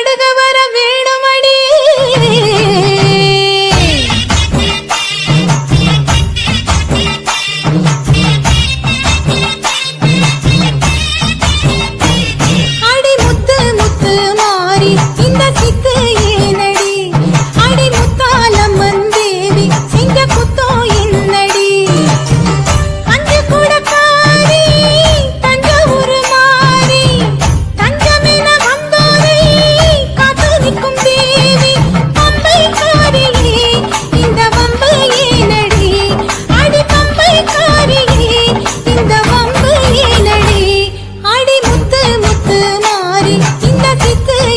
பாடுக வரவே